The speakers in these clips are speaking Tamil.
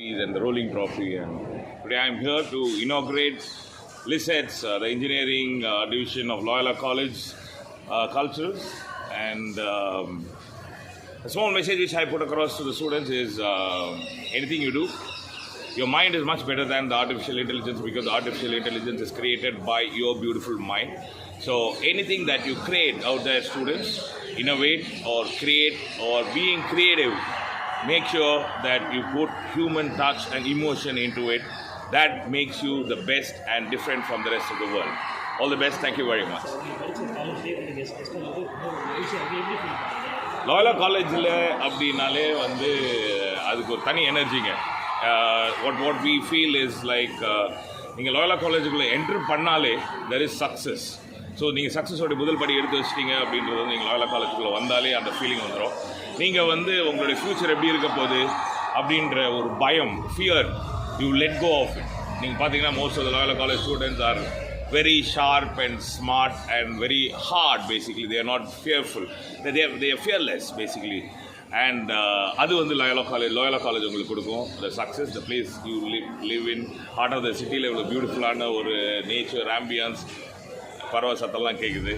and the rolling trophy. And today I'm here to inaugurate LISETS, uh, the engineering uh, division of Loyola College uh, Cultures. And um, a small message which I put across to the students is uh, anything you do, your mind is much better than the artificial intelligence because the artificial intelligence is created by your beautiful mind. So anything that you create out there, students, innovate or create or being creative, make sure that you put human touch and emotion into it. That makes you the best and different from the rest of the world. All the best. Thank you very much. லாயலா காலேஜில் அப்படின்னாலே வந்து அதுக்கு ஒரு தனி எனர்ஜிங்க what what we feel is like நீங்கள் லாயலா காலேஜுக்குள்ளே என்ட்ரு பண்ணாலே தெர் இஸ் சக்ஸஸ் ஸோ நீங்கள் சக்ஸஸோட முதல் படி எடுத்து வச்சிட்டீங்க அப்படின்றது வந்து நீங்கள் லாயலா காலேஜுக்குள்ளே வந்தாலே அந்த ஃபீலிங் வந்துடும் நீங்கள் வந்து உங்களுடைய ஃப்யூச்சர் எப்படி இருக்க போகுது அப்படின்ற ஒரு பயம் fear you let go of it நீங்கள் பார்த்தீங்கன்னா most of the Loyola college students are very sharp and smart and very hard basically they're not fearful they they're fearless basically and அது வந்து லயோலா காலேஜ் லோயலா காலேஜ் உங்களுக்கு கொடுக்கும். The success the place you live live in heart of the சிட்டியில் இவ்வளோ பியூட்டிஃபுல்லான ஒரு நேச்சர் ஆம்பியன்ஸ் பறவை சத்தம்லாம் கேட்குது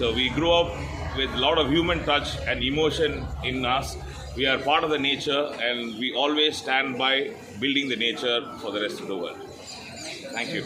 so we grow up with lot of human touch and emotion in us we are part of the nature and we always stand by building the nature for the rest of the world thank you